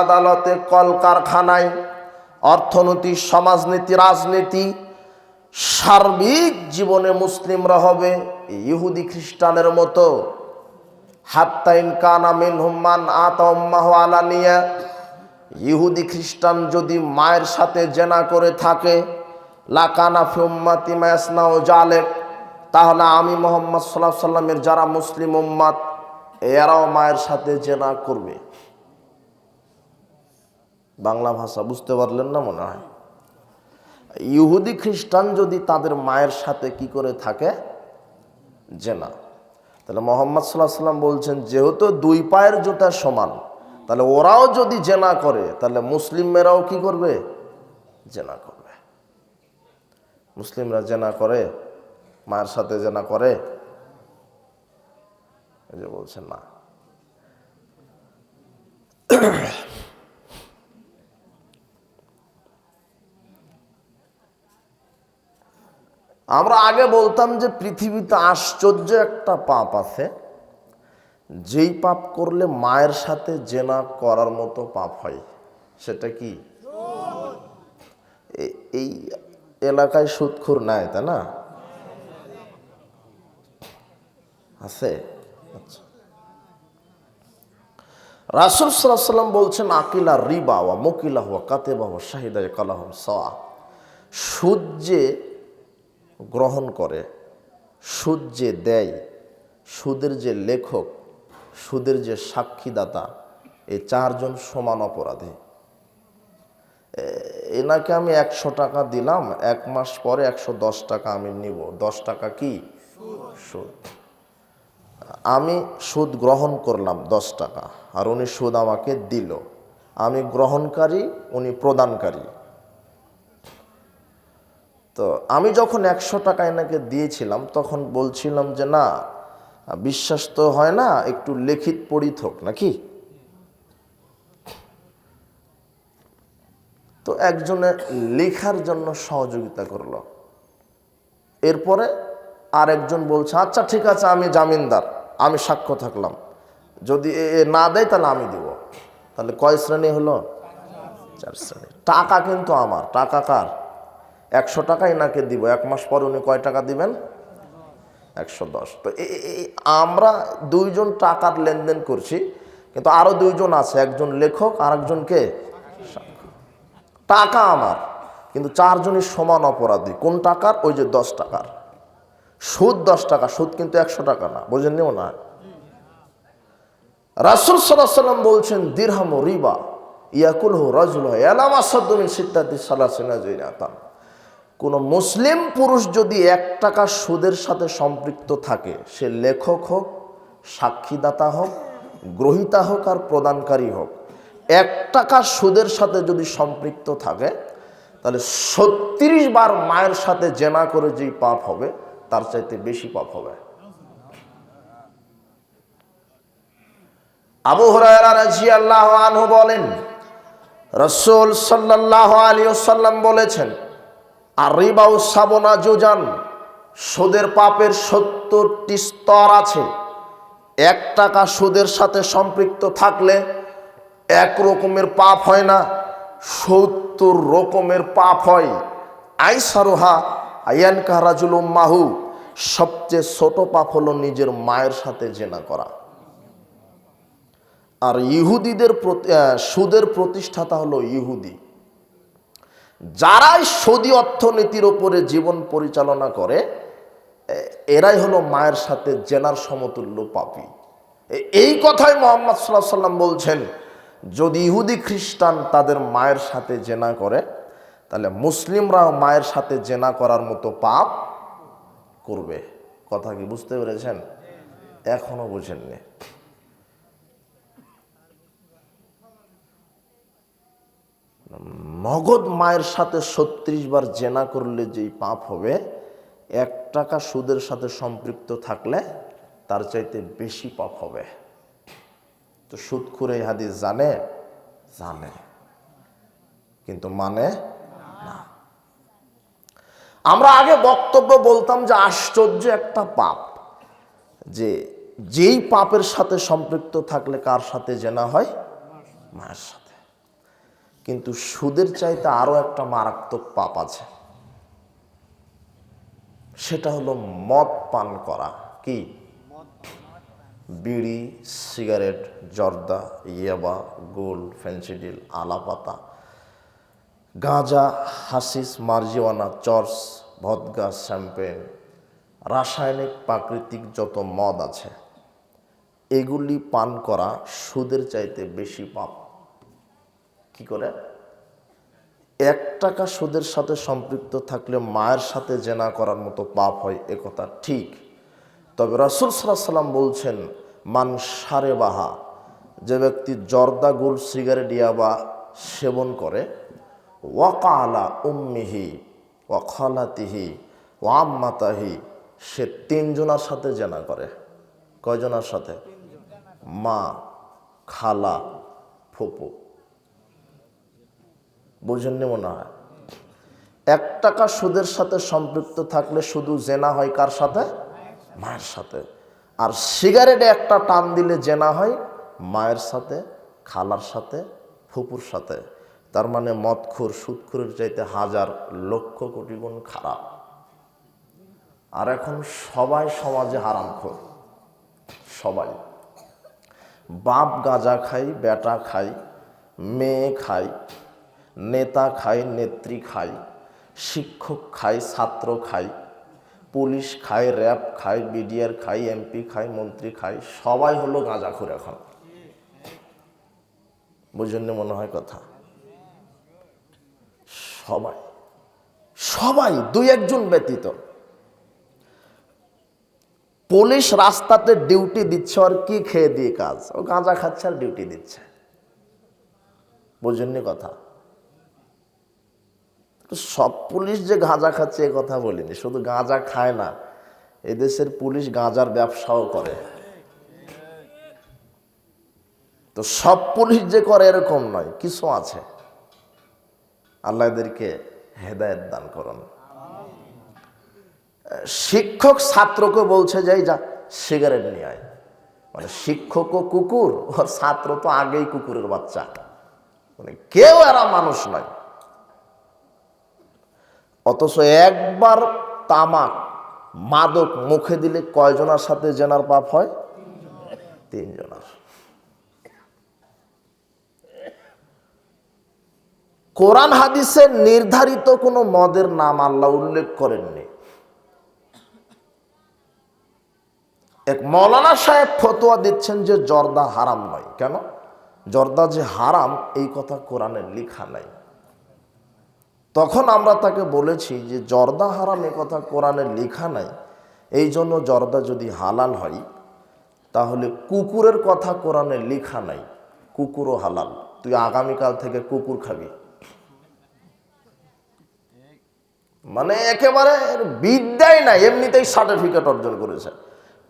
আদালতে কলকারখানায় অর্থনীতি, সমাজনীতি, রাজনীতি, সার্বিক জীবনে মুসলিমরা হবে ইহুদি খ্রিস্টানের মতো। হাত্তাইন কানা মিন হুম্মান আতম্মাহ আলানিয়া ইহুদি খ্রিস্টান যদি মায়ের সাথে জেনা করে থাকে, লাকানা ফিউম্মাতি মায়াসনা ও জালেক, তাহলে আমি মোহাম্মদ সাল্লাহ সাল্লামের যারা মুসলিম উম্মাদ, এরাও মায়ের সাথে জেনা করবে। বাংলা ভাষা বুঝতে পারলেন না মনে হয়। ইহুদি খ্রিস্টান যদি তাদের মায়ের সাথে কি করে থাকে? জেনা তাহলে মোহাম্মদ সাল্লাহ সাল্লাম বলছেন, যেহেতু দুই পায়ের জোটা সমান, তাহলে ওরাও যদি জেনা করে, তাহলে মুসলিমেরাও কি করবে? জেনা করবে। মুসলিমরা জেনা করে, মায়ের সাথে জেনা করে? এই যে বলছেন না। আমরা আগে বলতাম যে পৃথিবীতে আশ্চর্য একটা পাপ আছে। যেই পাপ করলে মায়ের সাথে জেনা করার মতো পাপ হয়, সেটা কি? এই এলাকায় সুদখুর নাই, তাই না? আছে? আচ্ছা। রাসুল সাল্লাম বলছেন, আকিলা রিবা মকিলা হওয়া কাতেবা হওয়া শাহিদা কালাহম সাওয়া। সুদ যে গ্রহণ করে, সুদ যে দেয়, সুদের যে লেখক, সুদের যে সাক্ষীদাতা, এই চারজন সমান অপরাধী। এনাকে আমি একশো টাকা দিলাম, এক মাস পরে একশো দশ টাকা আমি নিব। দশ টাকা কি? সুদ। আমি সুদ গ্রহণ করলাম দশ টাকা, আর উনি সুদ আমাকে দিল। আমি গ্রহণকারী, উনি প্রদানকারী। তো আমি যখন একশো টাকা এনাকে দিয়েছিলাম, তখন বলছিলাম যে, না, বিশ্বাস তো হয় না, একটু লিখিত পড়িত হোক, নাকি? তো একজনে লেখার জন্য সহযোগিতা করল। এরপরে আর একজন বলছে আচ্ছা ঠিক আছে, আমি জামিনদার, আমি সাক্ষ্য থাকলাম। যদি এ না দেয়, তাহলে আমি দিব। তাহলে কয় শ্রেণি হলো? চার শ্রেণি। টাকা কিন্তু আমার, টাকা কার? একশো টাকা এনাকে দিব? এক মাস পর উনি কয় টাকা দিবেন? একশো দশ। তো আমরা দুইজন টাকার লেনদেন করছি, কিন্তু আরও দুইজন আছে, একজন লেখক আর একজনকে টাকা আমার, কিন্তু চারজনই সমান অপরাধী। কোন টাকার? ওই যে দশ টাকার। সুদ দশ টাকা, সুদ কিন্তু একশো টাকা না, বোঝেননি না রাসুল সাল্লাহ সাল্লাম বলছেন, দিরহাম রিবা ইয়াকুল হু রাজুল হয় এলাম আসাদুমিন সিদ্ধার্থী সাল্লাহ সিনাতাম কোনো মুসলিম পুরুষ যদি এক টাকা সুদের সাথে সম্পৃক্ত থাকে, সে লেখক হোক, সাক্ষীদাতা হোক, গ্রহিতা হোক আর প্রদানকারী হোক, এক টাকা সুদের সাথে যদি সম্পৃক্ত থাকে, তাহলে ছত্রিশ বার মায়ের সাথে জেনা করে যেই পাপ হবে, তার চাইতে বেশি পাপ হবে। আবু আনহু বলেন, রসুল সাল্লাল্লাহু আলী ওয়াসাল্লাম বলেছেন আর রিবাউ সাবনা জুজান, সুদের পাপের সত্তরটি স্তর আছে। এক টাকা সুদের সাথে সম্পৃক্ত থাকলে এক রকমের পাপ হয় না, সত্তর রকমের পাপ হয়। আইসারোহা আয়ান কারাজুল মাহু, সবচেয়ে ছোট পাপ হলো নিজের মায়ের সাথে জেনা করা। আর ইহুদিদের সুদের প্রতিষ্ঠাতা হলো ইহুদি। যারাই সৌদি অর্থনীতির ওপরে জীবন পরিচালনা করে এরাই হলো মায়ের সাথে জেনার সমতুল্য পাপি। এই কথাই মোহাম্মদ সাল্লাহ সাল্লাম বলছেন, যদি ইহুদি খ্রিস্টান তাদের মায়ের সাথে জেনা করে, তাহলে মুসলিমরাও মায়ের সাথে জেনা করার মতো পাপ করবে। কথা কি বুঝতে পেরেছেন? এখনও বুঝেননি। নগদ মায়ের সাথে ছত্রিশ বার জেনা করলে যেই পাপ হবে, এক টাকা সুদের সাথে সম্পৃক্ত থাকলে তার চাইতে বেশি পাপ হবে। তো সুদখুর এই হাদিস জানে? জানে। কিন্তু মানে না। আমরা আগে বক্তব্য বলতাম যে আশ্চর্য একটা পাপ, যে যেই পাপের সাথে সম্পৃক্ত থাকলে কার সাথে জেনা হয়? মায়ের সাথে। কিন্তু সুদের চাইতে আরও একটা মারাত্মক পাপ আছে। সেটা হলো মদ পান করা। কি? বিড়ি, সিগারেট, জর্দা, ইয়াবা, গোল, ফেন্সিডিল, আলাপাতা, গাঁজা, হাসিস, মার্জিওয়ানা চর্চ ভদগা শ্যাম্পেন, রাসায়নিক, প্রাকৃতিক যত মদ আছে, এগুলি পান করা সুদের চাইতে বেশি পাপ। কি করে? এক টাকা সুদের সাথে সম্পৃক্ত থাকলে মায়ের সাথে জেনা করার মতো পাপ হয়, এ কথা ঠিক। তবে রাসুল সাল্লাহ সাল্লাম বলছেন, মান সারে বাহা, যে ব্যক্তি জর্দা গুল সিগারেট ইয়াবা সেবন করে, ওয়াকালা উম্মিহি, ওয়াখালাতিহি ওয়াম্মাতাহি সে তিনজনার সাথে জেনা করে। কয়জনার সাথে? মা, খালা, ফুপু। বুঝেননি মনে হয়। এক টাকা সুদের সাথে সম্পৃক্ত থাকলে শুধু জেনা হয় কার সাথে? মায়ের সাথে। আর সিগারেটে একটা টান দিলে জেনা হয় মায়ের সাথে, খালার সাথে, ফুপুর সাথে। তার মানে মদখোর, সুদখোরের চাইতে হাজার লক্ষ কোটি গুণ খারাপ। আর এখন সবাই সমাজে হারামখোর। সবাই। বাপ গাঁজা খাই, বেটা খাই, মেয়ে খাই নেতা খায়, নেত্রী খায়, শিক্ষক খায়, ছাত্র খায়, পুলিশ খায়, র্যাব খায়, বিডিআর খায়, এমপি খায়, মন্ত্রী খায়, সবাই হলো গাঁজাখোর এখন। বুঝেননি মনে হয় কথা? সবাই সবাই দুই একজন ব্যতীত। পুলিশ রাস্তাতে ডিউটি দিচ্ছে, আর কি খেয়ে দিয়ে কাজ? ও গাঁজা খাচ্ছে আর ডিউটি দিচ্ছে। বুঝেননি কথা? সব পুলিশ যে গাঁজা খাচ্ছে এ কথা বলিনি, শুধু গাঁজা খায় না, এদেশের পুলিশ গাঁজার ব্যবসাও করে। তো সব পুলিশ যে করে এরকম নয়, কিছু আছে। আল্লাহ এদেরকে হেদায়ত দান করুন। শিক্ষক ছাত্রকে বলছে যাই যা, সিগারেট নিয়ে আয়। মানে শিক্ষক ও কুকুর, ওর ছাত্র তো আগেই কুকুরের বাচ্চা। মানে কেউ এরা মানুষ নয়। অথচ একবার তামাক মাদক মুখে দিলে কয়জনের সাথে জেনার পাপ হয়? তিনজনার। কোরআন হাদিসে নির্ধারিত কোনো মদের নাম আল্লাহ উল্লেখ করেননি। এক মৌলানা সাহেব ফতোয়া দিচ্ছেন যে জর্দা হারাম নয়। কেন? জর্দা যে হারাম, এই কথা কোরআনে লেখা নাই। তখন আমরা তাকে বলেছি যে জর্দা হারাম কথা কোরআনে লেখা নাই। এই জন্য জর্দা যদি হালাল হয়, তাহলে কুকুরের কথা কোরআনে লেখা নাই। কুকুরও হালাল। তুই আগামীকাল থেকে কুকুর খাবি। মানে একেবারে বিদ্যাই নাই, এমনিতেই সার্টিফিকেট অর্জন করেছে।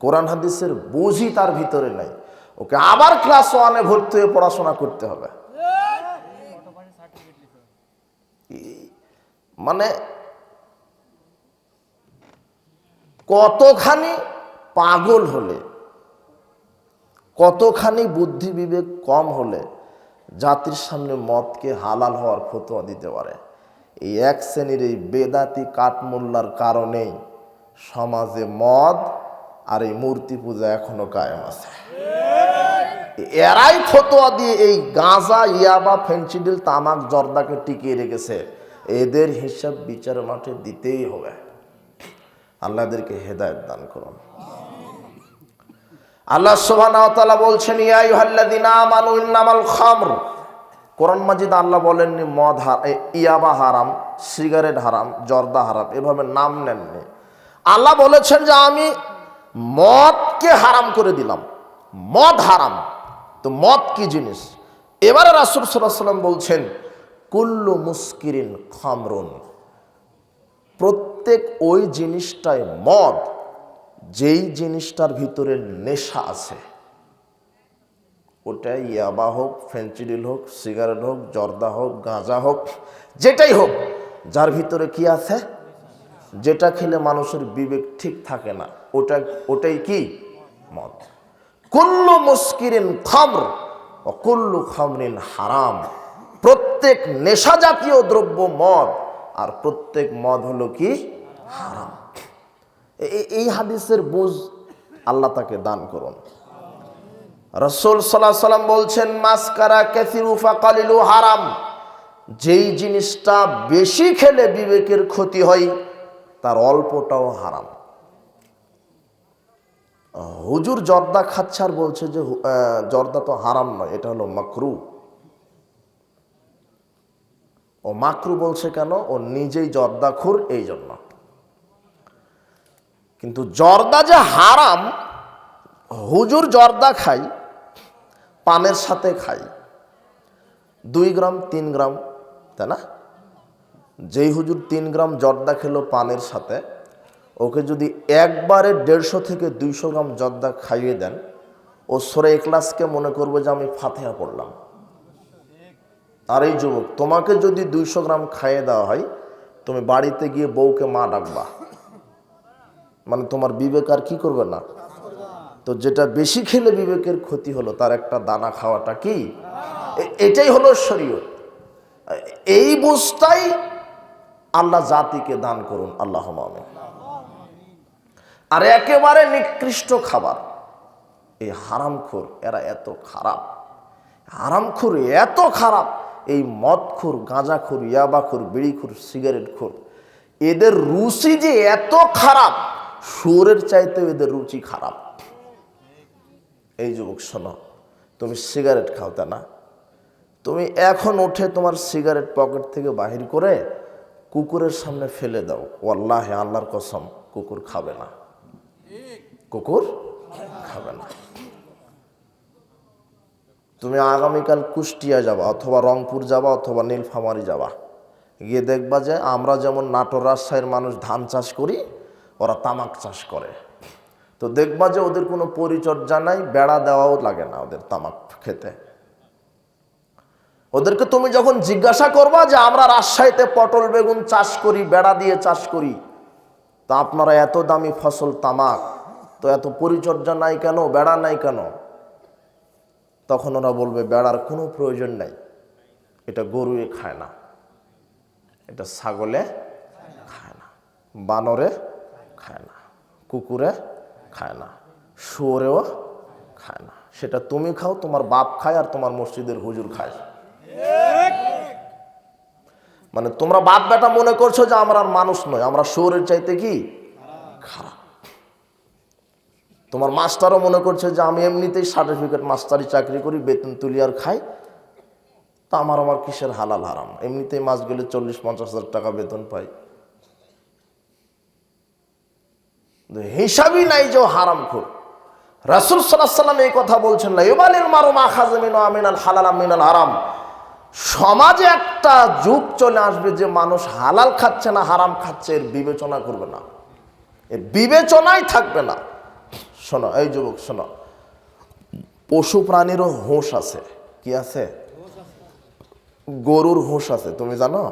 কোরআন হাদিসের বুঝি তার ভিতরে নাই। ওকে আবার ক্লাস ওয়ানে ভর্তি হয়ে পড়াশোনা করতে হবে। মানে কতখানি পাগল হলে, কতখানি বুদ্ধি বিবেক কম হলে জাতির সামনে মদকে হালাল হওয়ার ফতোয়া দিতে পারে। এই এক শ্রেণির এই বেদাতি কাঠমোল্লার কারণেই সমাজে মদ আর এই মূর্তি পূজা এখনও কায়েম আছে। এরাই ফতোয়া দিয়ে এই গাঁজা, ইয়াবা ফেন্সিডিল তামাক, জর্দাকে টিকিয়ে রেখেছে। এদের হিসাব বিচার মাঠে দিতেই হবে। আল্লাহদেরকে হেদায়ত দান করুন। আল্লাহ সুবহানাহু বলছেন, ইয়া খামর। কোরআন মাজিদ আল্লাহ বলেননি, মদ ইয়াবা হারাম, সিগারেট হারাম, জর্দা হারাম, এভাবে নাম নেননি। আল্লাহ বলেছেন যে, আমি মদকে হারাম করে দিলাম। মদ হারাম। তো মদ কি জিনিস? এবারে রাসুল সাল্লাম বলছেন কুল্লু মুস্কিরিন খামরুন। প্রত্যেক ওই জিনিসটাই মদ, যেই জিনিসটার ভিতরে নেশা আছে। ওটা ইয়াবা হোক ফেন্সিডিল হোক, সিগারেট হোক, জর্দা হোক, গাঁজা হোক, যেটাই হোক, যার ভিতরে কি আছে? যেটা খেলে মানুষের বিবেক ঠিক থাকে না, ওটা ওটাই কি? মদ। কুল্লু মুস্কিরিন খামর, ও কুল্লু খামরিন হারাম। প্রত্যেক নেশা জাতীয় দ্রব্য মদ, আর প্রত্যেক মদ হলো কি? হারাম। এই হাদিসের বুঝ আল্লাহ তাকে দান করুন। রসুল সাল্লাম বলছেন, মাস্কারা ক্যাথিরুফা কালিলু হারাম। যেই জিনিসটা বেশি খেলে বিবেকের ক্ষতি হয়, তার অল্পটাও হারাম। হুজুর জর্দা খাচ্ছে আর বলছে যে জর্দা তো হারাম নয়, এটা হলো মাকরু। ও মাকরু বলছে কেন? ও নিজেই জর্দাখুর এই জন্য। কিন্তু জর্দা যে হারাম, হুজুর জর্দা খাই, পানের সাথে খাই। দুই গ্রাম, তিন গ্রাম, তাই না? যেই হুজুর তিন গ্রাম জর্দা খেলো পানের সাথে, ওকে যদি একবারে দেড়শো থেকে দুইশো গ্রাম জর্দা খাইয়ে দেন, ও সরে এক্লাসকে মনে করবে যে আমি ফাতেহা পড়লাম। আর এই যুবক, তোমাকে যদি দুইশো গ্রাম খাইয়ে দেওয়া হয়, তুমি বাড়িতে গিয়ে বউকে মা ডাকবা। মানে তোমার বিবেক আর কি করবে না? তো যেটা বেশি খেলে বিবেকের ক্ষতি হলো, তার একটা দানা খাওয়াটা কি? এটাই হলো শরীয়ত। এই বুঝটাই আল্লাহ জাতিকে দান করুন। আল্লাহ আর একেবারে নিকৃষ্ট খাবার, এই হারামখোর, এরা এত খারাপ। হারামখোর এত খারাপ। এই মদখোর, গাঁজাখোর, ইয়াবাখোর, বিড়িখোর, সিগারেটখোর, এদের রুচি যে এত খারাপ সুরের চাইতে এদের রুচি খারাপ। এই যুবক, শোনো, তুমি সিগারেট খাও তা না। তুমি এখন উঠে তোমার সিগারেট পকেট থেকে বাহির করে কুকুরের সামনে ফেলে দাও। ওয়াল্লাহে, আল্লাহর কসম, কুকুর খাবে না। কুকুর খাবে না। তুমি আগামীকাল কুষ্টিয়া যাবা, অথবা রংপুর যাবা, অথবা নীলফামারি যাবা। গিয়ে দেখবা যে আমরা যেমন নাটোর রাজশাহীর মানুষ ধান চাষ করি, ওরা তামাক চাষ করে। তো দেখবা যে ওদের কোনো পরিচর্যা নাই, বেড়া দেওয়াও লাগে না ওদের তামাক খেতে। ওদেরকে তুমি যখন জিজ্ঞাসা করবা যে আমরা রাজশাহীতে পটল বেগুন চাষ করি, বেড়া দিয়ে চাষ করি, তা আপনারা এত দামি ফসল তামাক, তো এত পরিচর্যা নাই কেন, বেড়া নাই কেন? তখন ওরা বলবে, বেড়ার কোনো প্রয়োজন নাই। এটা গরুয়ে খায় না। এটা ছাগলে খায় না। বানরে খায় না। কুকুরে খায় না। শুয়োরেও খায় না। সেটা তুমি খাও, তোমার বাপ খায় আর তোমার মসজিদের হুজুর খায়। মানে তোমরা বাপ বেটা মনে করছ যে আমরা আর মানুষ নয় আমরা শুয়োরের চাইতে কি খারাপ? তোমার মাস্টারও মনে করছে যে আমি এমনিতেই সার্টিফিকেট মাস্টারি চাকরি করি, বেতন তুলি আর খাই। তা আমার আমার কিসের হালাল হারাম? এমনিতেই মাস গেলে চল্লিশ, পঞ্চাশ হাজার টাকা বেতন পাই। হিসাবই নাই যে হারাম খুর। রাসুল সাল্লাম এই কথা বলছেন না এবারের মারো মা খাজমিন আমিনাল হালাল আমিনাল হারাম। সমাজে একটা যুগ চলে আসবে যে মানুষ হালাল খাচ্ছে না হারাম খাচ্ছে, এর বিবেচনা করবে না। এর বিবেচনাই থাকবে না। শোনো, এই যুবক, শোনো। পশু প্রাণীরও হুঁশ আছে। কি আছে? গরুর হুঁশ আছে, তুমি জানো?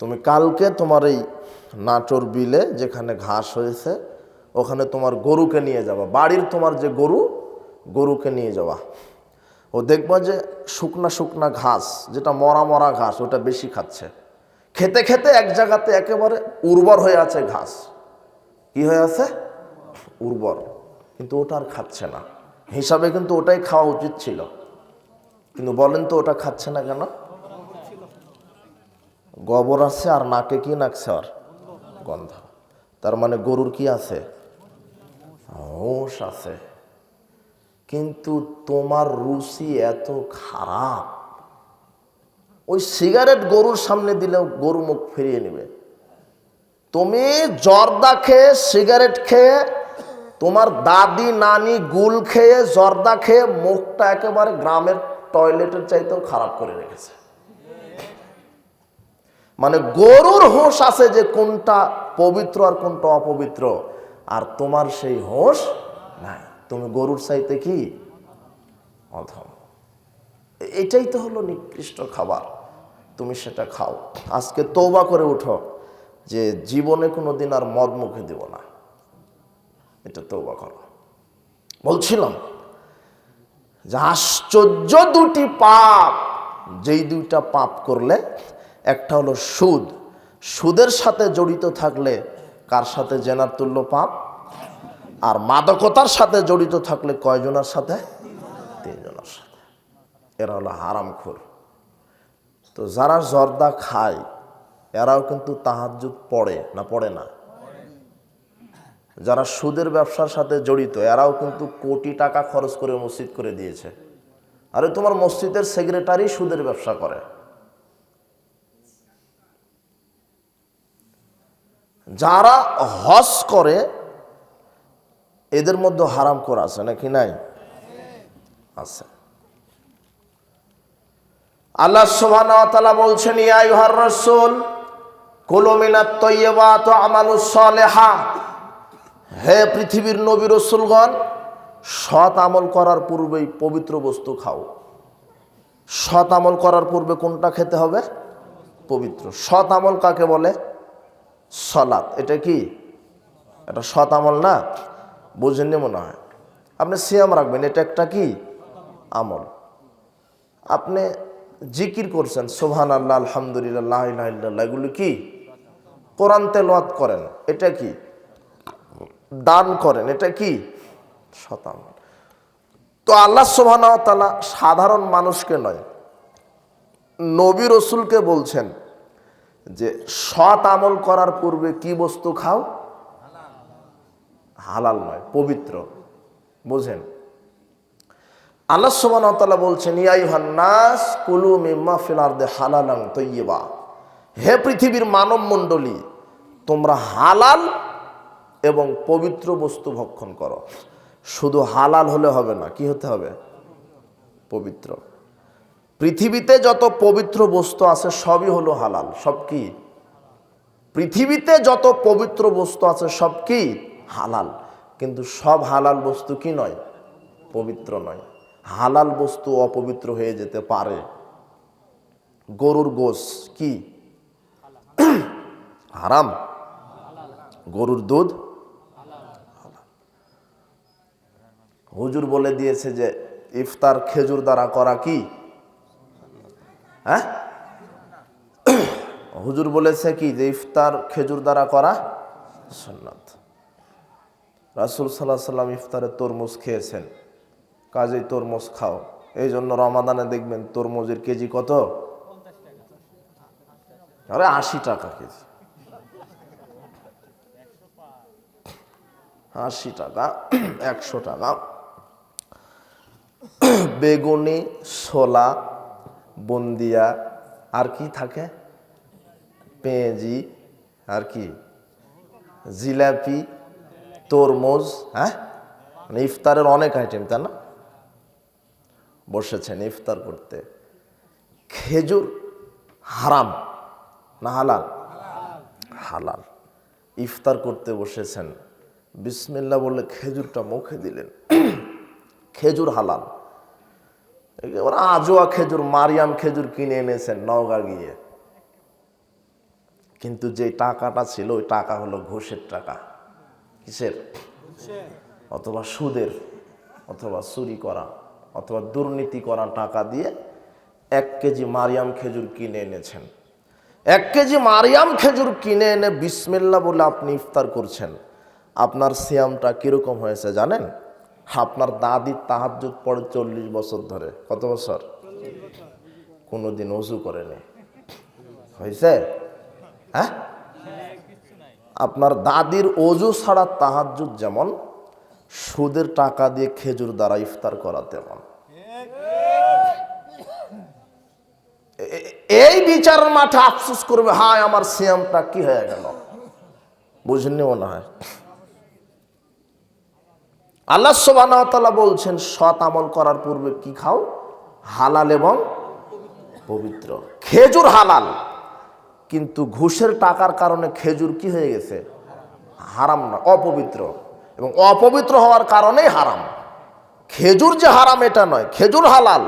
তুমি কালকে তোমার এই নাটোর বিলে যেখানে ঘাস হয়েছে, ওখানে তোমার গরুকে নিয়ে যাবা। বাড়ির তোমার যে গরু, গরুকে নিয়ে যাওয়া। ও দেখবা যে শুকনা শুকনা ঘাস, যেটা মরা মরা ঘাস, ওটা বেশি খাচ্ছে। খেতে খেতে এক জায়গাতে একেবারে উর্বর হয়ে আছে ঘাস। কি হয়ে আছে? উর্বর। কিন্তু ওটা আর খাচ্ছে না। হিসাবে কিন্তু ওটাই খাওয়া উচিত ছিল। কিন্তু বলেন তো ওটা খাচ্ছে না কেন? গোবর আছে আর নাকে কি নাকছে আর? গন্ধ। তার মানে গরুর কি আছে? হোশ আছে। কিন্তু তোমার রুচি এত খারাপ। ওই সিগারেট গরুর সামনে দিলেও গরু মুখ ফিরিয়ে নেবে। তুমি জর্দা খেয়ে সিগারেট খেয়ে, তোমার দাদি, নানি গুল খেয়ে জর্দা খেয়ে মুখটা একেবারে গ্রামের টয়লেটের চাইতেও খারাপ করে রেখেছে। মানে গরুর হোশ আছে যে কোনটা পবিত্র আর কোনটা অপবিত্র, আর তোমার সেই হোশ নাই। তুমি গরুর চাইতে কি অধম? এটাই তো হলো নিকৃষ্ট খাবার। তুমি সেটা খাও। আজকে তৌবা করে উঠো। যে জীবনে কোনো দিন আর মদ মুখে দেব না। এটা তৌবা করো। বলছিলাম, যে আশ্চর্য দুটি পাপ, যেই দুইটা পাপ করলে একটা হলো সুদ। সুদের সাথে জড়িত থাকলে কার সাথে জেনার তুল্য পাপ? আর মাদকতার সাথে জড়িত থাকলে কয়জনের সাথে? তিনজনের সাথে। এরা হলো হারামখোর। তো যারা জর্দা খায় এরাও কিন্তু তাহাজুদ পড়ে না পড়ে না। যারা সুদের ব্যবসার সাথে জড়িত, এরাও কিন্তু কোটি টাকা খরচ করে মসজিদ করে দিয়েছে। আরে তোমার মসজিদের সেক্রেটারি সুদের ব্যবসা করে। যারা হজ করে, এদের মধ্যে হারাম করা আছে নাকি নাই? আছে। আল্লাহ সুবহানাহু ওয়া বলছেন, ইয়া আইয়ুহার রাসূল কুলু মিনাত তাইয়্যিবাত ওয়া আমালুস সালিহা। হে পৃথিবীর নবী রসুলগণ, সৎ আমল করার পূর্বেই পবিত্র বস্তু খাও। সৎ আমল করার পূর্বে কোনটা খেতে হবে? পবিত্র। সৎ আমল কাকে বলে? সলাৎ এটা কি? এটা সৎ আমল না? বুঝেননি মনে হয়। আপনি সিয়াম রাখবেন। এটা একটা কি? আমল। আপনি জিকির করছেন সোহান আল্লাহ আলহামদুলিল্লাহ এগুলো কি? কোরআন তেলাওয়াত করেন, এটা কি? দান করেন, এটা কি? শতাম তো আল্লাহ তাআলা সাধারণ মানুষকে নয়, নবী রসুলকে বলছেন যে, সৎ আমল করার পূর্বে কি বস্তু খাও? হালাল নয়, পবিত্র। বোঝেন? আল্লাহ তাআলা বলছেন ইয়াইহান্নাস কুলু মিম্মা ফিল আরদে হালালান তৈয়বা হে পৃথিবীর মানব মণ্ডলী তোমরা হালাল এবং পবিত্র বস্তু ভক্ষণ করো। শুধু হালাল হলে হবে না, কি হতে হবে? পবিত্র। পৃথিবীতে যত পবিত্র বস্তু আছে, সবই হলো হালাল। সব কি? পৃথিবীতে যত পবিত্র বস্তু আছে, সব কি? হালাল। কিন্তু সব হালাল বস্তু কি নয়? পবিত্র নয়। হালাল বস্তু অপবিত্র হয়ে যেতে পারে। গরুর গোস কি? হারাম। গরুর দুধ হুজুর বলে দিয়েছে যে, ইফতার খেজুর দ্বারা করা কি? হ্যাঁ? হুজুর বলেছে কি, যে ইফতার খেজুর দ্বারা করা সুন্নাত। রাসুল সাল্লাহ সাল্লাম ইফতারে তরমুজ খেয়েছেন। কাজেই তরমুজ খাও। এই জন্য রমাদানে দেখবেন তরমুজের কেজি কত? আরে আশি টাকা কেজি। আশি টাকা, একশো টাকা। বেগুনি, ছোলা, বন্দিয়া, আর কি থাকে? পেঁয়াজি, আর কি? জিলাপি, তরমুজ হ্যাঁ? মানে ইফতারের অনেক আইটেম তাই না? বসেছেন ইফতার করতে। খেজুর হারাম। না হালাল? হালাল। ইফতার করতে বসেছেন। বিসমিল্লা বলে খেজুরটা মুখে দিলেন। খেজুর হালাল। এবার আজোয়া খেজুর, মারিয়াম খেজুর কিনে এনেছেন নওগাঁ গিয়ে। কিন্তু যে টাকাটা ছিল, ওই টাকা হলো ঘুষের টাকা। কিসের? অথবা সুদের, অথবা চুরি করা, অথবা দুর্নীতি করা টাকা দিয়ে এক কেজি মারিয়াম খেজুর কিনে এনেছেন। এক কেজি মারিয়াম খেজুর কিনে এনে বিসমিল্লা বলে আপনি ইফতার করছেন। আপনার সিয়ামটা কীরকম হয়েছে জানেন? আপনার দাদি তাহাজুদ পড়ে চল্লিশ বছর ধরে। কত বছর? কোনোদিন অজু করেনি। হয়েছে? হ্যাঁ? আপনার দাদির অজু ছাড়া তাহাজুদ যেমন, সুদের টাকা দিয়ে খেজুর দ্বারা ইফতার করা তেমন এ- এ- এই বিচারের মাঠে আফসোস করবে, হায়, আমার সিয়ামটা কি হয়ে গেল? বুঝেননি মনে হয়? আল্লাহ সোবানা বলছেন, সৎ আমল করার পূর্বে কি খাও? হালাল এবং পবিত্র। খেজুর হালাল, কিন্তু ঘুষের টাকার কারণে খেজুর কি হয়ে গেছে? হারাম না, অপবিত্র। এবং অপবিত্র হওয়ার কারণেই হারাম। খেজুর যে হারাম, এটা নয়। খেজুর হালাল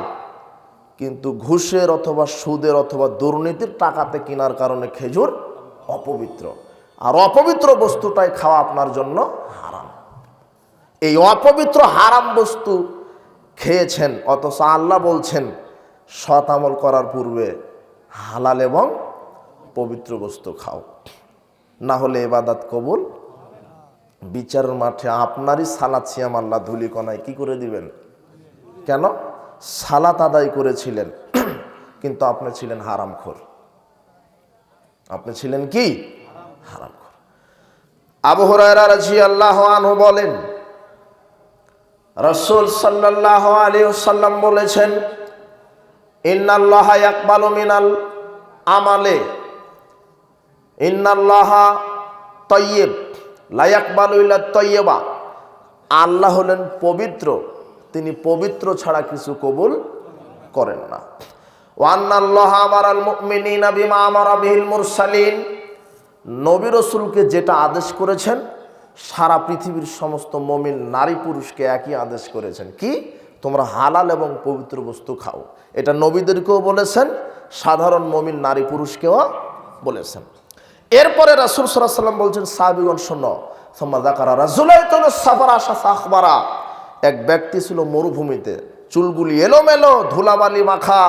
কিন্তু ঘুষের অথবা সুদের অথবা দুর্নীতির টাকাতে কেনার কারণে খেজুর অপবিত্র। আর অপবিত্র বস্তুটাই খাওয়া আপনার জন্য হারাম। এই অপবিত্র হারাম বস্তু খেয়েছেন, অথচ আল্লাহ বলছেন, সৎ আমল করার পূর্বে হালাল এবং পবিত্র বস্তু খাও। না হলে এবাদাত কবুল বিচারের মাঠে আপনারই সালাত সিয়াম আল্লাহ ধুলিকণায় কি করে দিবেন? কেন? সালাত আদায় করেছিলেন। কিন্তু আপনি ছিলেন হারামখোর। আপনি ছিলেন কি? হারামখোর। আবু হুরায়রা রাদিয়াল্লাহু আনহু বলেন, রাসূল সাল্লাল্লাহু আলাইহি ওয়াসাল্লাম বলেছেন, ইন্নাল্লাহা ইয়াকবালু মিনাল আমালে, ইন্নাল্লাহা তৈয়ব লায়াকবালু ইল্লা তৈয়বা আল্লাহ হলেন পবিত্র তিনি পবিত্র ছাড়া কিছু কবুল করেন না। আমার মুরসালিন। নবী রসুলকে যেটা আদেশ করেছেন, সারা পৃথিবীর সমস্ত মমিন নারী পুরুষকে একই আদেশ করেছেন। কি? তোমরা হালাল এবং পবিত্র বস্তু খাও। এটা নবীদেরকেও বলেছেন, সাধারণ মমিন নারী পুরুষকেও বলেছেন। এরপরে রাসুল সাল্লাম বলছেন, সাহাবিগণ, শোনো। সোম্মা দাকারা রাজুলাই তো সাফারা আশা সাখবারা এক ব্যক্তি ছিল মরুভূমিতে। চুলগুলি এলোমেলো, ধুলাবালি মাখা,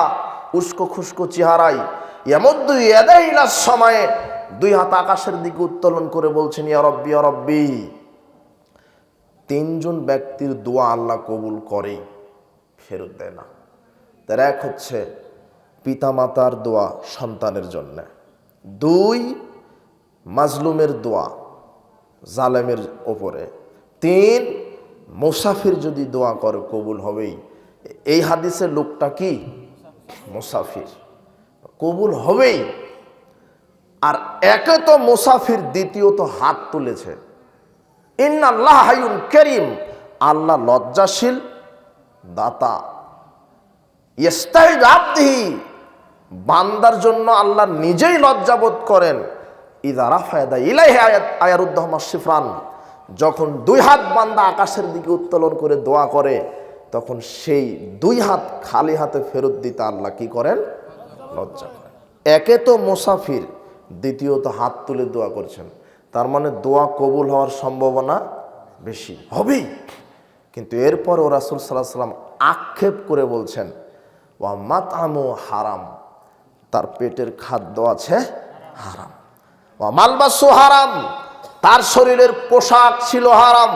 উস্কো খুস্কো চেহারাই এমদ্দু এদাইলার সময়ে দুই হাত আকাশের দিকে উত্তোলন করে বলছেন ইয়ারব্বি ইয়ারব্বি তিনজন ব্যক্তির দোয়া আল্লাহ কবুল করে ফেরত দেয় না। তার এক হচ্ছে পিতামাতার দোয়া সন্তানের জন্য। দুই, মাজলুমের দোয়া জালেমের ওপরে। তিন মুসাফির যদি দোয়া করে, কবুল হবেই। এই হাদিসের লোকটা কি? মুসাফির। কবুল হবেই। আর একে তো মুসাফির দ্বিতীয়ত হাত তুলেছে। ইন্নাল্লাহ করিম, আল্লাহ লজ্জাশীল দাতা। ইস্তাহিদ বান্দার জন্য আল্লাহ নিজেই লজ্জাবোধ করেন। ইদা রাফায়দা ইলাই আয়াত আয়ারুদ্দহমা সিফরান যখন দুই হাত বান্দা আকাশের দিকে উত্তোলন করে দোয়া করে, তখন সেই দুই হাত খালি হাতে ফেরত দিতে আল্লাহ কি করেন? লজ্জা করেন একে তো মোসাফির দ্বিতীয়ত হাত তুলে দোয়া করছেন। তার মানে দোয়া কবুল হওয়ার সম্ভাবনা বেশি। হবেই। কিন্তু এরপর ও রাসুল সাল্লাহ সাল্লাম আক্ষেপ করে বলছেন, ওয়া মাতামু হারাম। তার পেটের খাদ্য আছে হারাম। ওয়া মালবাসু হারাম। তার শরীরের পোশাক ছিল হারাম।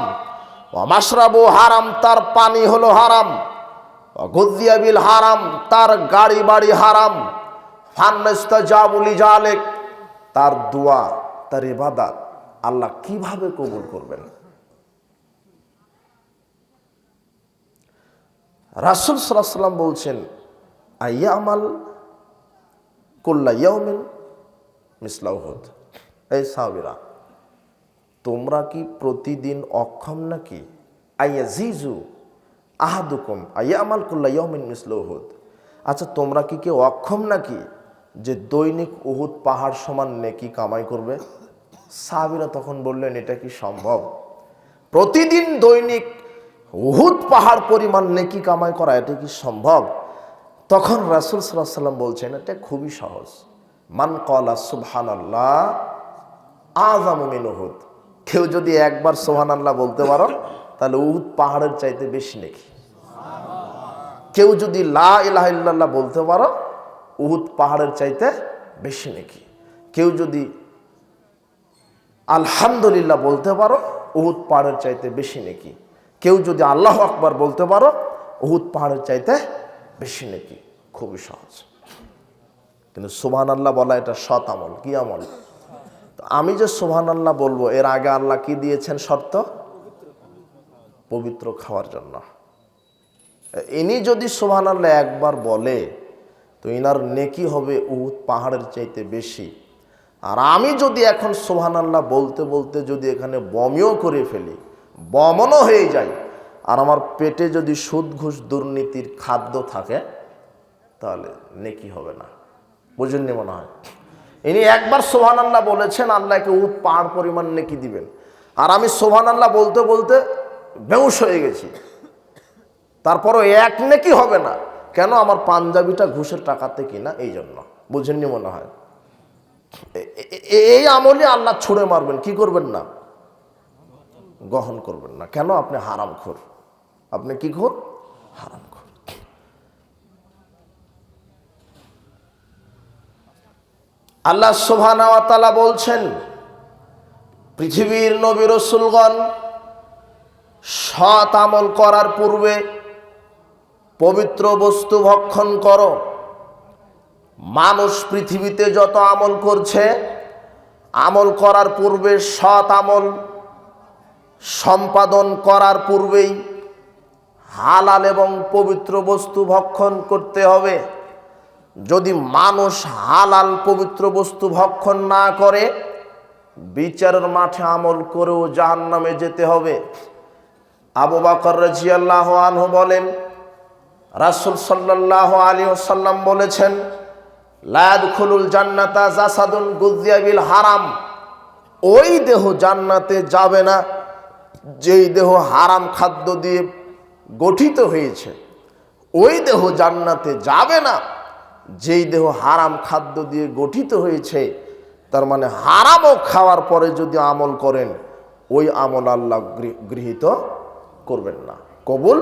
ওয়া মাশরাবু হারাম, তার পানি হলো হারাম। গদ্দিয়াবিল হারাম, তার গাড়ি বাড়ি হারাম। ফান্নাস্তাজাবুলি জালেক তার দোয়া, তার ইবাদাত আল্লাহ কীভাবে কবুল করবেন? রাসুল সাল্লাম বলছেন আইয়া আমাল কুল্লা ইয়াউমিন মিসলাউহুদ এই সাহাবিরা তোমরা কি প্রতিদিন অক্ষম নাকি? আইয়া জিজু আহাদুকুম আইয়া আমাল কুল্লা ইয়াউমিন মিসলাউহুদ আচ্ছা তোমরা কি কেউ অক্ষম নাকি যে দৈনিক উহুদ পাহাড় সমান নেকি কামাই করবে? সাহাবিরা তখন বললেন, এটা কি সম্ভব? প্রতিদিন দৈনিক উহুদ পাহাড় পরিমাণ নেকি কামাই করা, এটা কি সম্ভব? তখন রাসুল সাল্লাহ সাল্লাম বলছেন, এটা খুবই সহজ। মান কলা সুবহান আল্লাহ আজামিন উহুদ। কেউ যদি একবার সোহান আল্লাহ বলতে পারো, তাহলে উহুদ পাহাড়ের চাইতে বেশি নেকি। কেউ যদি লা ইলাহা ইল্লাল্লাহ বলতে পারো, উহুদ পাহাড়ের চাইতে বেশি নেকি। কেউ যদি আলহামদুলিল্লাহ বলতে পারো, উহুদ পাহাড়ের চাইতে বেশি নেকি। কেউ যদি আল্লাহ আকবার বলতে পারো, উহুদ পাহাড়ের চাইতে বেশি নেকি। খুবই সহজ। কিন্তু সুবহান আল্লাহ বলা এটা সৎ আমল। কি আমল? আমি যে সুবহান আল্লাহ বলব, এর আগে আল্লাহ কি দিয়েছেন শর্ত? পবিত্র খাওয়ার জন্য। ইনি যদি সুবহান আল্লাহ একবার বলে, তো ইনার নেকি হবে উহুদ পাহাড়ের চাইতে বেশি। আর আমি যদি এখন সোহান আল্লাহ বলতে বলতে যদি এখানে বমিও করে ফেলি, বমনও হয়ে যায় আর আমার পেটে যদি সুদ ঘুষ দুর্নীতির খাদ্য থাকে, তাহলে নেকি হবে না। বুঝেননি মনে হয়? ইনি একবার সোহান আল্লাহ বলেছেন, আল্লাহকে উদ পাহাড় পরিমাণ নেকি দিবেন। আর আমি সোহান আল্লাহ বলতে বলতে বেউস হয়ে গেছি। তারপরও এক নেকি হবে না। কেন? আমার পাঞ্জাবিটা ঘুষের টাকাতে কিনা, এই জন্য। বুঝেননি মনে হয়? এই আমলে আল্লাহ ছুড়ে মারবেন, কি করবেন না? গ্রহণ করবেন না। কেন? আপনি হারাম খোর আপনি কি খোর? হারামখোর। আল্লাহ সোভানাওয়াতালা বলছেন, পৃথিবীর নবী রসুলগণ সৎ আমল করার পূর্বে পবিত্র বস্তু ভক্ষণ করো। মানুষ পৃথিবীতে যত আমল করছে, আমল করার পূর্বে সৎ আমল, সম্পাদন করার পূর্বেই হালাল এবং পবিত্র বস্তু ভক্ষণ করতে হবে। যদি মানুষ হালাল পবিত্র বস্তু ভক্ষণ না করে, বিচারের মাঠে আমল করেও জাহান নামে যেতে হবে। আবু বাকর রাজিয়াল্লাহ আনহু বলেন, রাসুল সাল্লাহ আলী সাল্লাম বলেছেন লায়াদ খুলুল জান্নাতা জাসাদুন গুজিয়াবিল হারাম। ওই দেহ জান্নাতে যাবে না, যেই দেহ হারাম খাদ্য দিয়ে গঠিত হয়েছে। ওই দেহ জান্নাতে যাবে না। যেই দেহ হারাম খাদ্য দিয়ে গঠিত হয়েছে, তার মানে হারামও খাওয়ার পরে যদি আমল করেন, ওই আমল আল্লাহ গৃহীত করবেন না, কবুল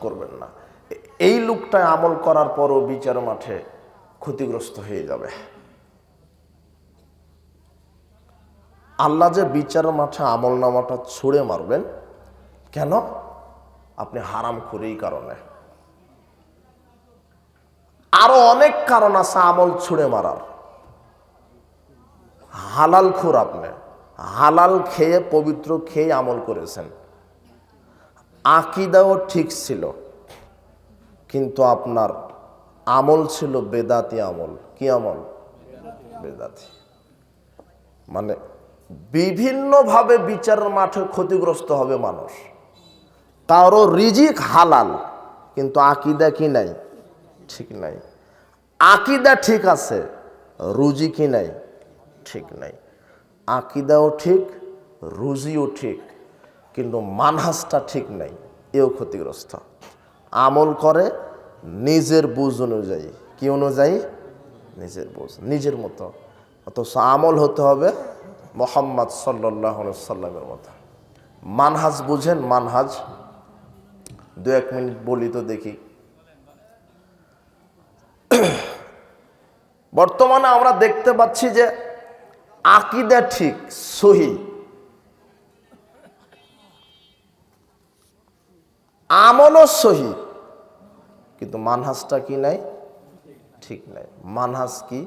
করবেন না। এই লোকটা আমল করার পরও বিচার মাঠে ক্ষতিগ্রস্ত হয়ে যাবে। আল্লাহ যে বিচার মাঠে আমল নামাটা ছুঁড়ে মারবেন, কেন? আপনি হারাম করেই কারণে। আরও অনেক কারণ আছে আমল ছুঁড়ে মারার। হালাল খুর আপনি। হালাল খেয়ে, পবিত্র খেয়ে আমল করেছেন। আকিদাও ঠিক ছিল। কিন্তু আপনার আমল ছিল বেদাতি আমল। কি আমল? বেদাতি। মানে বিভিন্নভাবে বিচারের মাঠে ক্ষতিগ্রস্ত হবে মানুষ। কারও রিজিক হালাল, কিন্তু আকিদা কি নাই? ঠিক নাই। আকিদা ঠিক আছে রুজি কি নাই, ঠিক নাই। আকিদাও ঠিক, রুজিও ঠিক, কিন্তু মানহাসটা ঠিক নাই, এও ক্ষতিগ্রস্ত। আমল করে নিজের বুঝ অনুযায়ী, কি অনুযায়ী? নিজের বুঝ, নিজের মতো। অথচ আমল হতে হবে মোহাম্মদ সাল্লাহ সাল্লামের মতো। মানহাজ বুঝেন, মানহাজ, দু এক মিনিট বলি তো দেখি। বর্তমানে আমরা দেখতে পাচ্ছি যে আকিদা ঠিক, সহি। আমলও সহি, কিন্তু মানহাজটা কি নাই? ঠিক নাই। মানহাজ কি?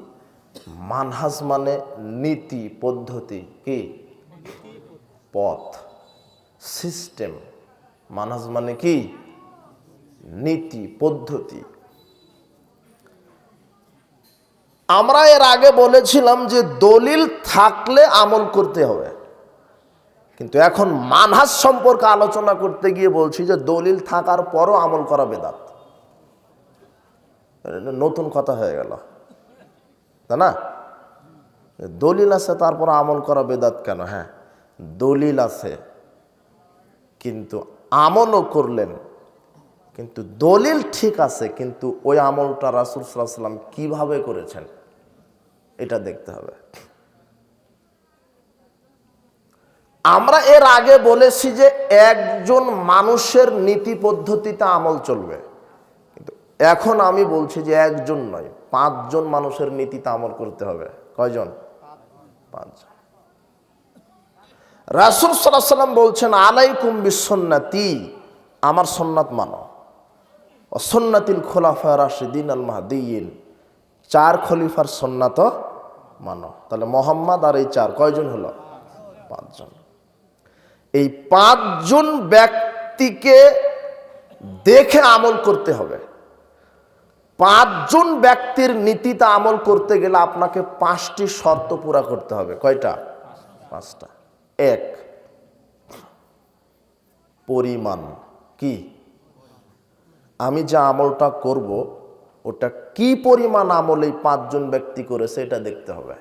মানহাজ মানে নীতি, পদ্ধতি কি? পথ, সিস্টেম। মানহাজ মানে কি? নীতি, পদ্ধতি। আমরা এর আগে বলেছিলাম যে দলিল থাকলে আমল করতে হবে। কিন্তু এখন মানহাজ সম্পর্কে আলোচনা করতে গিয়ে বলছি যে দলিল থাকার পরও আমল করা বেদাত। নতুন কথা হয়ে গেল। তাই না? দলিল আছে, তারপর আমল করা বেদাত কেন? হ্যাঁ দলিল আছে। কিন্তু আমলও করলেন। কিন্তু দলিল ঠিক আছে, কিন্তু ওই আমলটা রাসুল সাল্লাহ সাল্লাম কীভাবে করেছেন? এটা দেখতে হবে। আমরা এর আগে বলেছি যে একজন মানুষের নীতি পদ্ধতিতে আমল চলবে। কিন্তু এখন আমি বলছি যে একজন নয়, পাঁচজন মানুষের নীতিতে আমল করতে হবে। কয়জন? পাঁচজন। রাসুল সাল্লাহ সাল্লাম বলছেন, আলাইকুম বিশ্বন্নাতি আমার সন্ন্যাত মানো অসন্নাতিল খোলাফা রাশিদিন আল মাহদিন চার খলিফার সন্ন্যাত মানো। তাহলে মোহাম্মদ আর এই চার, কয়জন হলো? পাঁচজন। এই পাঁচজন ব্যক্তিকে দেখে আমল করতে হবে। পাঁচজন ব্যক্তির নীতিতে আমল করতে গেলে আপনাকে পাঁচটি শর্ত পুরা করতে হবে। কয়টা? পাঁচটা। এক, পরিমাণ। কি? আমি যে আমলটা করব ওটা কি পরিমাণ আমল এই পাঁচজন ব্যক্তি করেছে এটা দেখতে হবে।